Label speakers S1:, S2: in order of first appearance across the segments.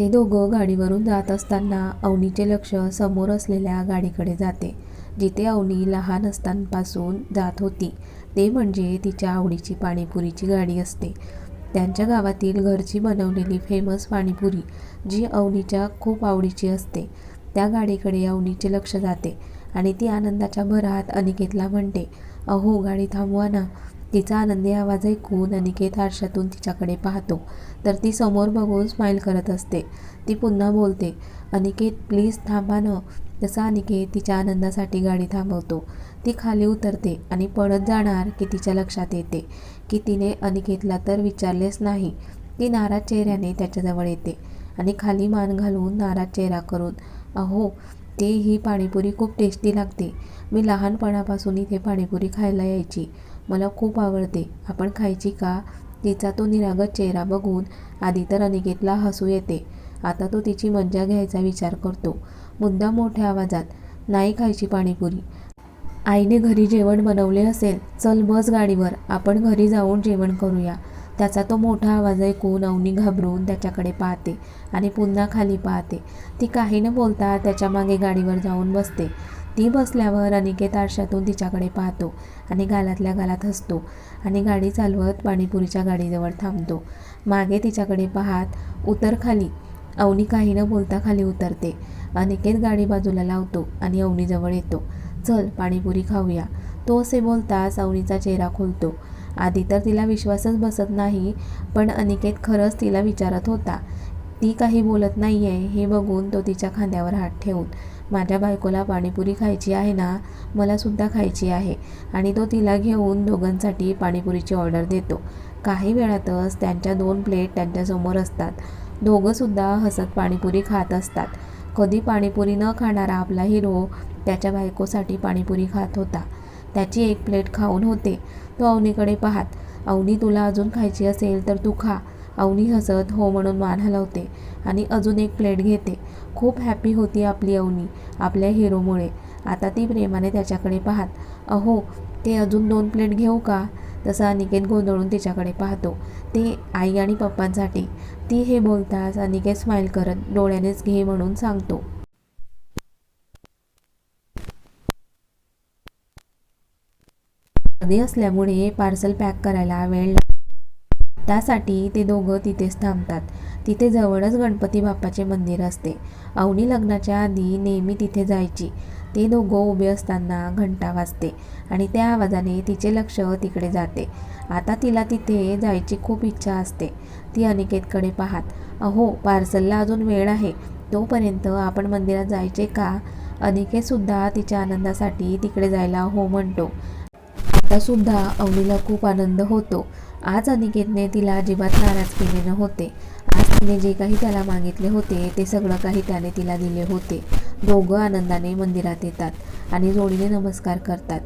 S1: ते दोघं गाडीवरून जात असताना अवनीचे लक्ष समोर असलेल्या गाडीकडे जाते जिथे अवनी लहान असतानापासून जात होती. ते म्हणजे तिच्या आवडीची पाणीपुरीची गाडी असते. त्यांच्या गावातील घरची बनवलेली फेमस पाणीपुरी जी अवनीच्या खूप आवडीची असते. त्या गाडीकडे अवनीचे लक्ष जाते आणि ती आनंदाच्या भरात अनिकेतला म्हणते अहो गाडी थांबवा ना. तिचा आनंदी आवाज ऐकून अनिकेत आरशातून तिच्याकडे पाहतो. तर ती समोर बघून स्माईल करत असते. ती पुन्हा बोलते अनिकेत प्लीज थांबा ना. तसा अनिकेत तिच्या आनंदासाठी गाडी थांबवतो. ती खाली उतरते आणि पळत जाणार की तिच्या लक्षात येते की तिने अनिकेतला तर विचारलेच नाही. ती नाराज चेहऱ्याने त्याच्याजवळ येते आणि खाली मान घालून नाराज चेहरा करून अहो ते ही पाणीपुरी खूप टेस्टी लागते. मी लहानपणापासून इथे पाणीपुरी खायला यायची. मला खूप आवडते. आपण खायची का? तिचा तो निरागत चेहरा बघून आधी तर अनिकेतला हसू येते. आता तो तिची मज्जा घ्यायचा विचार करतो. मुद्दा मोठ्या आवाजात नाही खायची पाणीपुरी. आईने घरी जेवण बनवले असेल चल बस गाडीवर. आपण घरी जाऊन जेवण करूया. त्याचा तो मोठा आवाज ऐकून अवनी घाबरून त्याच्याकडे पाहते आणि पुन्हा खाली पाहते. ती काही न बोलता त्याच्यामागे गाडीवर जाऊन बसते. ती बसल्यावर अनिकेत आरशातून तिच्याकडे पाहतो आणि गालातल्या गालात हसतो आणि गाडी चालवत पाणीपुरीच्या गाडीजवळ थांबतो. मागे तिच्याकडे पाहत उतर खाली. अवनी काही न बोलता खाली उतरते. अनिकेत गाडी बाजूला लावतो आणि अवनीजवळ येतो. चल पाणीपुरी खाऊया. तो असे बोलताच अवनीचा चेहरा खुलतो. आधी तर तिला विश्वासच बसत नाही पण अनिकेत खरंच तिला विचारत होता. ती काही बोलत नाही आहे हे बघून तो तिच्या खांद्यावर हात ठेवून माझ्या बायकोला पाणीपुरी खायची आहे ना मलासुद्धा खायची आहे. आणि तो तिला घेऊन दोघांसाठी पाणीपुरीची ऑर्डर देतो. काही वेळातच त्यांच्या दोन प्लेट त्यांच्यासमोर असतात. दोघंसुद्धा हसत पाणीपुरी खात असतात. कधी पाणीपुरी न खाणारा आपला हिरो त्याच्या बायकोसाठी पाणीपुरी खात होता. त्याची एक प्लेट खाऊन होते. तो अवनीकडे पाहात अवनी तुला अजून खायची असेल तर तू खा. अवनी हसत हो म्हणून मान हलवते आणि अजून एक प्लेट घेते. खूप हॅपी होती आपली अवनी आपल्या हिरोमुळे आता ती प्रेमाने त्याच्याकडे पाहात अहो ते अजून दोन प्लेट घेऊ का? तसा अनिकेत गोंधळून तिच्याकडे पाहतो. ते आई आणि पप्पांसाठी. ती हे बोलताच अनिकेत स्माईल करत डोळ्यानेच घे म्हणून सांगतो. गर्दी असल्यामुळे पार्सल पॅक करायला वेळ त्यासाठी ते दोघं तिथेच थांबतात. तिथे जवळच गणपती बाप्पाचे मंदिर असते. अवनी लग्नाच्या आधी नेहमी तिथे जायची. ते दोघं उभे असताना घंटा वाजते आणि त्या आवाजाने तिचे लक्ष तिकडे जाते. आता तिला तिथे जायची खूप इच्छा असते. ती अनिकेतकडे पाहात अहो पार्सलला अजून वेळ आहे. तोपर्यंत आपण मंदिरात जायचे का अनिकेतसुद्धा तिच्या आनंदासाठी तिकडे जायला हो म्हणतो. आतासुद्धा अवनीला खूप आनंद होतो. आज अनिकेतने तिला अजिबात नाराज केले नव्हते. आज तिने जे काही त्याला मागितले होते ते सगळं काही त्याने तिला दिले होते. दोघं आनंदाने मंदिरात येतात आणि जोडीने नमस्कार करतात.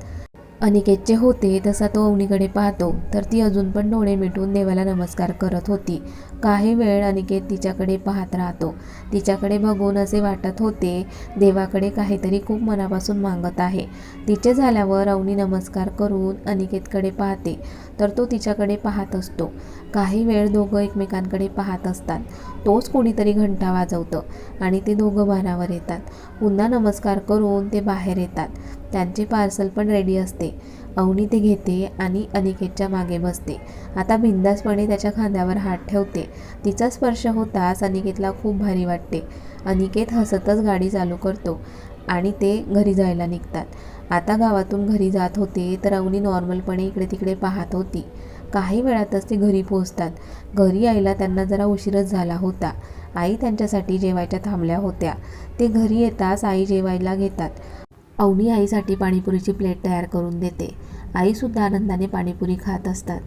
S1: अनिकेतचे होते तसा तो अवनीकडे पाहतो. तर ती अजून पण डोळे मिटून देवाला नमस्कार करत होती. काही वेळ अनिकेत तिच्याकडे पाहत राहतो. तिच्याकडे बघून असे वाटत होते देवाकडे काहीतरी खूप मनापासून मागत आहे. तिचे झाल्यावर अवनी नमस्कार करून अनिकेतकडे पाहते. तर तो तिच्याकडे पाहत असतो. काही वेळ दोघं एकमेकांकडे पाहत असतात. तोच कोणीतरी घंटा वाजवतं आणि ते दोघं भानावर येतात. पुन्हा नमस्कार करून ते बाहेर येतात. त्यांचे पार्सल पण रेडी असते. अवनी ते घेते आणि अनिकेतच्या मागे बसते. आता बिंदासपणे त्याच्या खांद्यावर हात ठेवते. तिचा स्पर्श होताच अनिकेतला खूप भारी वाटते. अनिकेत हसतच गाडी चालू करतो आणि ते घरी जायला निघतात. आता गावातून घरी जात होते तर अवनी नॉर्मलपणे इकडे तिकडे पाहत होती. काही वेळातच ते घरी पोहोचतात. घरी यायला त्यांना जरा उशीरच झाला होता. आई त्यांच्यासाठी जेवायच्या थांबल्या होत्या. ते घरी येताच आई जेवायला घेतात. अवनी आईसाठी पाणीपुरीची प्लेट तयार करून देते. आईसुद्धा आनंदाने पाणीपुरी खात असतात.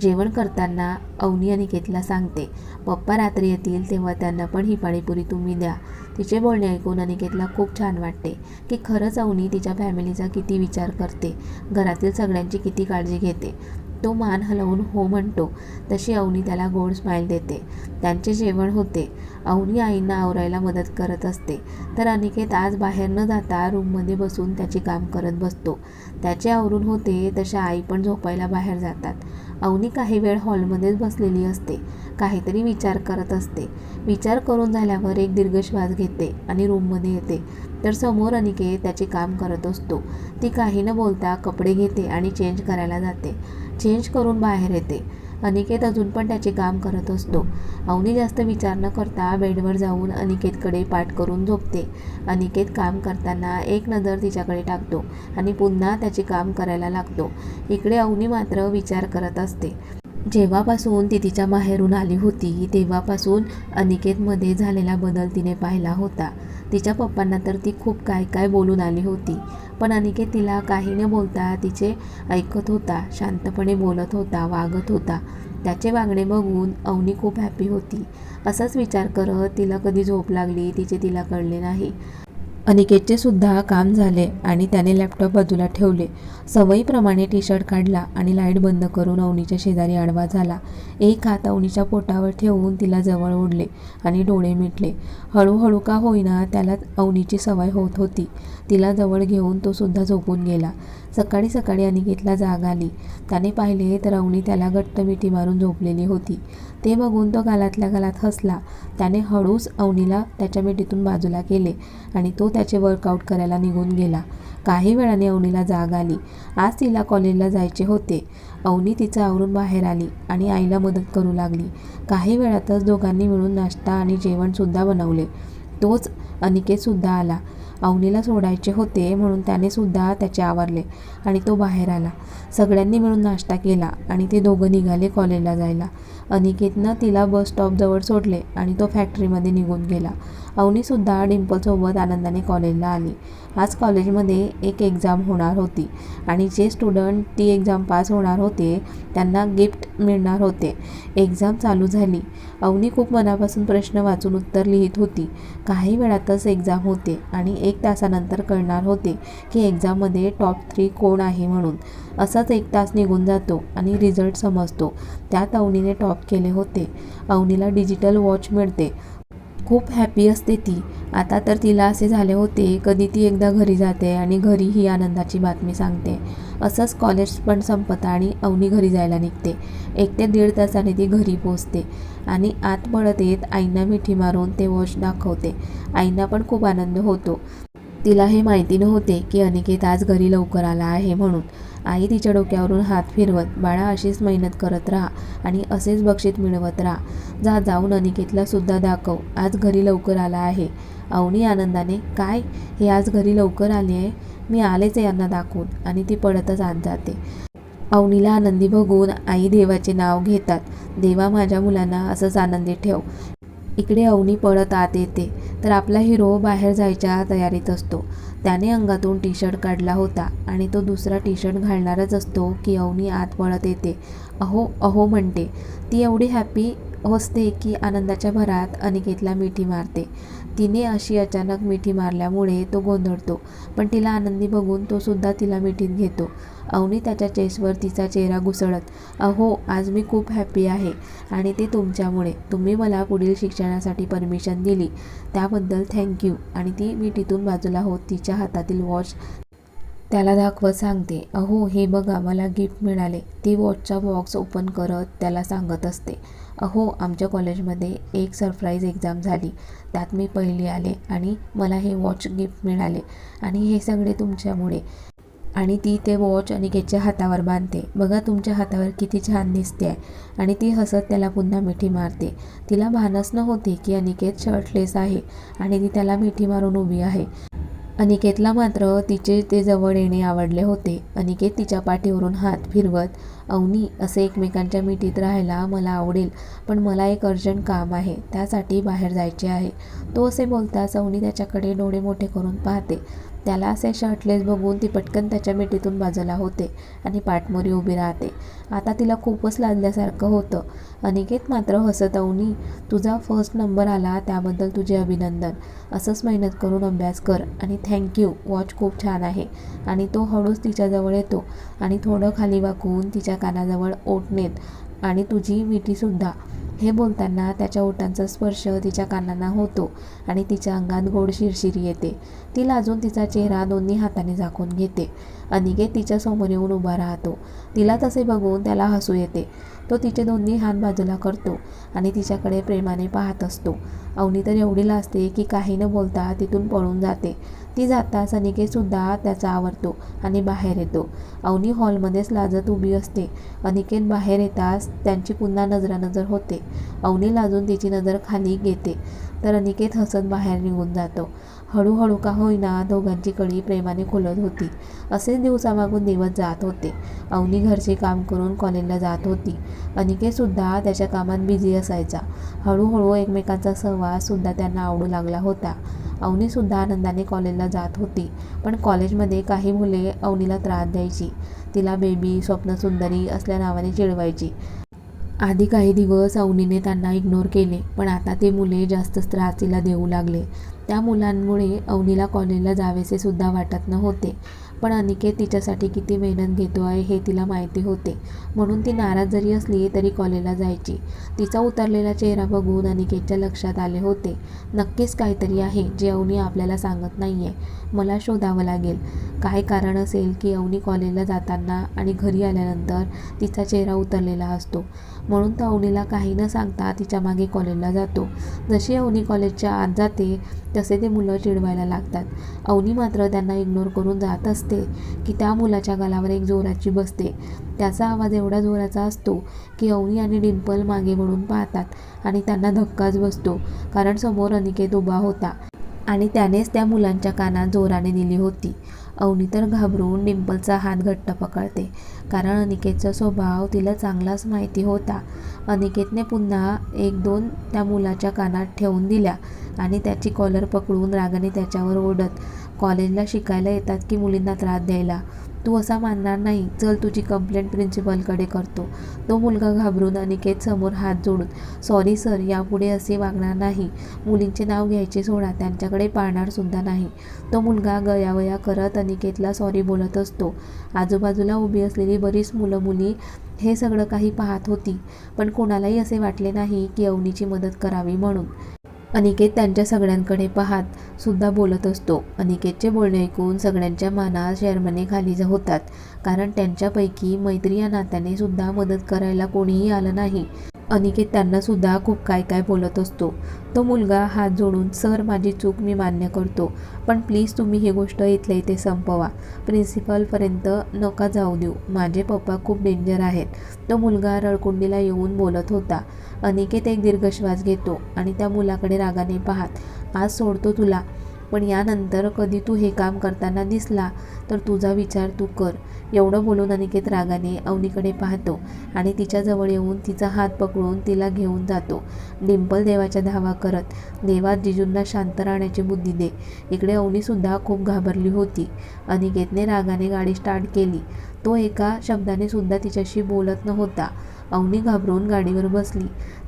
S1: जेवण करताना अवनी अनिकेतला सांगते पप्पा रात्री येतील तेव्हा त्यांना पण ही पाणीपुरी तुम्ही द्या. तिचे बोलणे ऐकून अनिकेतला खूप छान वाटते की खरंच अवनी तिच्या फॅमिलीचा किती विचार करते. घरातील सगळ्यांची किती काळजी घेते. तो मान हलवून हो म्हणतो. तशी अवनी त्याला गोड स्माईल देते. त्यांचे जेवण होते. अवनी आईंना आवरायला मदत करत असते. तर अनिकेत आज बाहेर न जाता रूममध्ये बसून त्याचे काम करत बसतो. त्याचे आवरून होते तशा आई पण झोपायला बाहेर जातात. अवनी काही वेळ हॉलमध्येच बसलेली असते. काहीतरी विचार करत असते. विचार करून झाल्यावर एक दीर्घ श्वास घेते आणि रूममध्ये येते. तर समोर अनिकेत त्याचे काम करत असतो. ती काही न बोलता कपडे घेते आणि चेंज करायला जाते. चेंज करून बाहेर येते. अनिकेत अजून पण त्याचे काम करत असतो. अवनी जास्त विचार न करता बेडवर जाऊन अनिकेतकडे पाठ करून झोपते. अनिकेत काम करताना एक नजर तिच्याकडे टाकतो आणि पुन्हा त्याचे काम करायला लागतो. इकडे अवनी मात्र विचार करत असते. जेव्हापासून ती तिच्या माहेरून आली होती तेव्हापासून अनिकेतमध्ये झालेला बदल तिने पाहिला होता. तिच्या पप्पांना तर ती खूप काय काय बोलून आली होती. पण अनिकेत तिला काही न बोलता तिचे ऐकत होता शांतपणे बोलत होता वागत होता. त्याचे वागणे बघून अवनी खूप हॅपी होती. असाच विचार करत तिला कधी झोप लागली तिचे तिला कळले नाही. अनिकेतचे सुद्धा काम झाले आणि त्याने लॅपटॉप बाजूला ठेवले. सवयीप्रमाणे टी शर्ट काढला आणि लाइट बंद करून अवनीच्या शेजारी आडवा झाला. एक हात अवनीच्या पोटावर ठेवून तिला जवळ ओढले आणि डोळे मिटले. हळूहळू का होईना त्याला अवनीची सवय होत होती. तिला जवळ घेऊन तो सुद्धा झोपून गेला. सकाळी सकाळी अनिकेतला जाग आली. त्याने पाहिले तर अवनी त्याला घट्ट मिठी मारून झोपलेली होती. ते बघून तो गालातल्या गालात हसला. त्याने हळूच अवनीला त्याच्या मिठीतून बाजूला केले आणि तो त्याचे वर्कआउट करायला निघून गेला. काही वेळाने अवनीला जाग आली. आज तिला कॉलेजला जायचे होते. अवनी तिचं आवरून बाहेर आली आणि आईला मदत करू लागली. काही वेळातच दोघांनी मिळून नाश्ता आणि जेवणसुद्धा बनवले. तोच अनिकेतसुद्धा आला. अवनीला सोडायचे होते म्हणून त्याने सुद्धा त्याचे आवरले आणि तो बाहेर आला. सगळ्यांनी मिळून नाश्ता केला आणि ते दोघं निघाले कॉलेजला जायला. अनिकेतनं तिला बस स्टॉपजवळ सोडले आणि तो फॅक्टरीमध्ये निघून गेला. अवनीसुद्धा डिम्पलसोबत आनंदाने कॉलेजला आली. आज कॉलेजमध्ये एक एक्झाम होणार होती आणि जे स्टुडंट ती एक्झाम पास होणार होते त्यांना गिफ्ट मिळणार होते. एक्झाम चालू झाली. अवनी खूप मनापासून प्रश्न वाचून उत्तर लिहित होती. काही वेळातच एक्झाम होते आणि एक तासानंतर कळणार होते की एक्झाममध्ये टॉप थ्री कोण आहे म्हणून. असाच एक तास निघून जातो आणि रिझल्ट समजतो. त्यात अवनीने टॉप केले होते. अवनीला डिजिटल वॉच मिळते. खूप हॅपी असते ती. आता तर तिला असे झाले होते कधी ती एकदा घरी जाते आणि घरी ही आनंदाची बातमी सांगते. असंच कॉलेज पण संपतं आणि अवनी घरी जायला निघते. एक ते दीड तासाने ती घरी पोचते आणि आत पळत येत आईंना मिठी मारून ते वॉश दाखवते. आईंना पण खूप आनंद होतो. तिला हे माहिती नव्हते की अनिकेत आज घरी लवकर आला आहे म्हणून. आई तिच्या डोक्यावरून हात फिरवत बाळा अशीच मेहनत करत राहा आणि असेच बक्षीस मिळवत राहा. जा जाऊन अनिकेतला सुद्धा दाखव. आज घरी लवकर आला आहे. अवनी आनंदाने काय? हे आज घरी लवकर आले आहे? मी आलेच यांना दाखवून. आणि ती पडतच आत जाते. अवनीला आनंदी बघून आई देवाचे नाव घेतात. देवा माझ्या मुलांना असंच आनंदी ठेव. इकडे अवनी पळत आत येते. तर आपला हिरो बाहेर जायच्या तयारीत असतो. त्याने अंगातून टी शर्ट काढला होता आणि तो दुसरा टी शर्ट घालणारच असतो की अवनी आत पळत येते. अहो अहो म्हणते. ती एवढी हॅपी असते की आनंदाच्या भरात अनिकेतला मिठी मारते. तिने अशी अचानक मिठी मारल्यामुळे तो गोंधळतो पण तिला आनंदी बघून तो सुद्धा तिला मिठीत घेतो. अवनी त्याच्या चेसवर तिचा चेहरा घुसळत अहो आज मी खूप हॅपी आहे आणि ते तुमच्यामुळे. तुम्ही मला पुढील शिक्षणासाठी परमिशन दिली. त्याबद्दल थँक्यू आणि ती मिठीतून बाजूला होत तिच्या हातातील वॉच त्याला दाखवत सांगते अहो हे बघा मला गिफ्ट मिळाले. ती वॉचचा बॉक्स ओपन करत त्याला सांगत असते अहो आमच्या कॉलेजमध्ये एक सरप्राईज एक्झाम झाली. त्यात मी पहिली आले आणि मला हे वॉच गिफ्ट मिळाले आणि हे सगळे तुमच्यामुळे. आणि ती ते वॉच अनिकेतच्या हातावर बांधते. बघा तुमच्या हातावर किती छान दिसते आहे. आणि ती हसत त्याला पुन्हा मिठी मारते. तिला भानच नव्हती की अनिकेत शर्टलेस आहे आणि ती त्याला मिठी मारून उभी आहे. अनिकेतला मात्र तिचे ते जवळ येणे आवडले होते. अनिकेत तिच्या पाठीवरून हात फिरवत अवनी असे एकमेकांच्या मिठीत राहायला मला आवडेल पण मला एक अर्जंट काम आहे त्यासाठी बाहेर जायचे आहे. तो असे बोलताच अवनी त्याच्याकडे डोळे मोठे करून पाहते. त्याला असे शर्टलेस बघून ती पटकन त्याच्या मिठीतून बाजूला होते आणि पाठमोरी उभी राहते. आता तिला खूपच लाजल्यासारखं होतं. अनिकेत मात्र हसत अवनी तुझा फर्स्ट नंबर आला त्याबद्दल तुझे अभिनंदन. असंच मेहनत करून अभ्यास कर आणि थँक्यू वॉच खूप छान आहे. आणि तो हळूच तिच्याजवळ येतो आणि थोडं खाली वाकून तिच्या कानाजवळ ओट नेत आणि तुझी मिठीसुद्धा. हे बोलताना त्याच्या ओठांचा स्पर्श तिच्या कानांना होतो आणि तिच्या अंगात गोड शिरशिरी येते. ती लाजून तिचा चेहरा दोन्ही हाताने झाकून घेते. अनिकेत तिच्या समोर येऊन उभा राहतो. तिला तसे बघून त्याला हसू येते. तो तिचे दोन्ही हात बाजूला करतो आणि तिच्याकडे प्रेमाने पाहत असतो. अवनी तर एवढी लाजते की काही न बोलता तिथून पळून जाते. ती जाताच अनिकेतसुद्धा त्याचा आवडतो आणि बाहेर येतो. अवनी हॉलमध्येच लाजत उभी असते. अनिकेत बाहेर येताच त्यांची पुन्हा नजरानजर होते. अवनी लाजून तिची नजर खाली घेते. तर अनिकेत हसत बाहेर निघून जातो. हळूहळू का होईना दोघांची कडी प्रेमाने खुलत होती. असेच दिवसामागून दिवस जात होते. अवनी घरचे काम करून कॉलेजला जात होती. अनिकेतसुद्धा त्याच्या कामात बिझी असायचा. हळूहळू एकमेकांचा सहवाससुद्धा त्यांना आवडू लागला होता. अवनीसुद्धा आनंदाने कॉलेजला जात होती पण कॉलेजमध्ये काही मुले अवनीला त्रास द्यायची. तिला बेबी स्वप्नसुंदरी असल्या नावाने चिडवायची. आधी काही दिवस अवनीने त्यांना इग्नोर केले पण आता ते मुले जास्तच त्रास तिला देऊ लागले. त्या मुलांमुळे अवनीला कॉलेजला जावेसे सुद्धा वाटत नव्हते. पण अनिकेत तिच्यासाठी किती मेहनत घेतो आहे हे तिला माहिती होते. म्हणून ती नाराज जरी असली तरी कॉलेजला जायची. तिचा उतरलेला चेहरा बघून अनिकेतच्या लक्षात आले होते. नक्कीच काहीतरी आहे जे अवनी आपल्याला सांगत नाही आहे मला शोधावं लागेल. काय कारण असेल की अवनी कॉलेजला जाताना आणि घरी आल्यानंतर तिचा चेहरा उतरलेला असतो. म्हणून तो अवनीला काही न सांगता तिच्यामागे कॉलेजला जातो. जशी अवनी कॉलेजच्या आत जाते तसे ते मुलं चिडवायला लागतात. अवनी मात्र त्यांना इग्नोर करून जात असते. की त्या मुलाच्या गालावर एक जोराची बसते. त्याचा आवाज एवढा जोराचा असतो की अवनी आणि डिंपल मागे वळून पाहतात आणि त्यांना धक्काच बसतो कारण समोर अनिकेत उभा होता आणि त्यानेच त्या मुलांच्या कानात जोराने दिली होती. अवनी तर घाबरून डिंपलचा हात घट्ट पकडते. कारण अनिकेतचा स्वभाव तिला चांगलाच माहिती होता. अनिकेतने पुन्हा एक दोन त्या मुलाच्या कानात ठेवून दिल्या आणि त्याची कॉलर पकडून रागाने त्याच्यावर ओढत कॉलेजला शिकायला येतात की मुलींना त्रास द्यायला. तू असा मानणार नाही चल तुझी कंप्लेंट प्रिन्सिपलकडे करतो. तो मुलगा घाबरून अनिकेत समोर हात जोडून सॉरी सर यापुढे असे वागणार नाही. मुलींचे नाव घ्यायचे सोडा त्यांच्याकडे पाळणारसुद्धा नाही. तो मुलगा गयावया करत अनिकेतला सॉरी बोलत असतो. आजूबाजूला उभी असलेली बरीच मुलं मुली हे सगळं काही पाहत होती पण कोणालाही असे वाटले नाही की अवनीची मदत करावी म्हणून. अनिकेत त्यांच्या सगळ्यांकडे पाहत सुद्धा बोलत असतो. अनिकेतचे बोलणे ऐकून सगळ्यांच्या मानात शर्मने खाली होतात. कारण त्यांच्यापैकी मैत्री या नात्याने सुद्धा मदत करायला कोणीही आलं नाही. अनिकेत त्यांनासुद्धा खूप काय काय बोलत असतो. तो मुलगा हात जोडून सर माझी चूक मी मान्य करतो पण प्लीज तुम्ही ही गोष्ट इथल्या इथे संपवा. प्रिन्सिपलपर्यंत नका जाऊ देऊ. माझे पप्पा खूप डेंजर आहेत. तो मुलगा रळकुंडीला येऊन बोलत होता. अनिकेत एक दीर्घ श्वास घेतो आणि त्या मुलाकडे रागाने पाहत आज सोडतो तुला. पण यानंतर कधी तू हे काम करताना दिसला तर तुझा विचार तू कर. एवढं बोलून अनिकेत रागाने अवनीकडे पाहतो आणि तिच्याजवळ येऊन तिचा हात पकडून तिला घेऊन जातो. डिंपल देवाच्या धावा करत देवा जिजूंना शांत राहण्याची बुद्धी दे. इकडे अवनीसुद्धा खूप घाबरली होती. अनिकेतने रागाने गाडी स्टार्ट केली. तो एका शब्दाने सुद्धा तिच्याशी बोलत नव्हता. अवनी घाबरून गाडीवर बसली.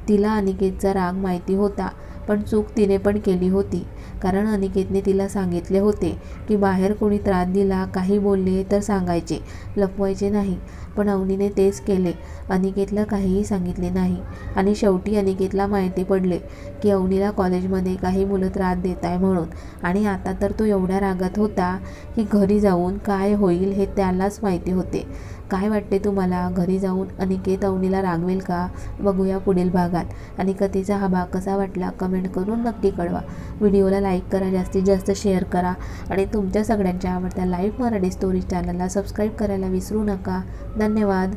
S1: तिला अनिकेतचा राग माहिती होता पण चूक तिने पण केली होती. कारण अनिकेतने तिला सांगितले होते की बाहेर कोणी त्रास दिला काही बोलले तर सांगायचे. लपवायचे नाही. पण अवनीने तेच केले. अनिकेतला काहीही सांगितले नाही. आणि शेवटी अनिकेतला माहिती पडले की अवनीला कॉलेजमध्ये काही मुलं त्रास देत आहे म्हणून. आणि आता तर तो एवढ्या रागात होता की घरी जाऊन काय होईल हे त्यालाच माहिती होते. काय वाटते तुम्हाला? घरी जाऊन अनिकेत अवनीला रागवेल का? बघूया पुढील भागात. आणि कथेचा हा भाग कसा वाटला कमेंट करून नक्की कळवा. व्हिडिओला लाईक करा जास्तीत जास्त शेअर करा. आणि तुमच्या सगळ्यांच्या आवडत्या लाईव्ह मराठी स्टोरी चॅनलला सबस्क्राईब करायला विसरू नका. धन्यवाद.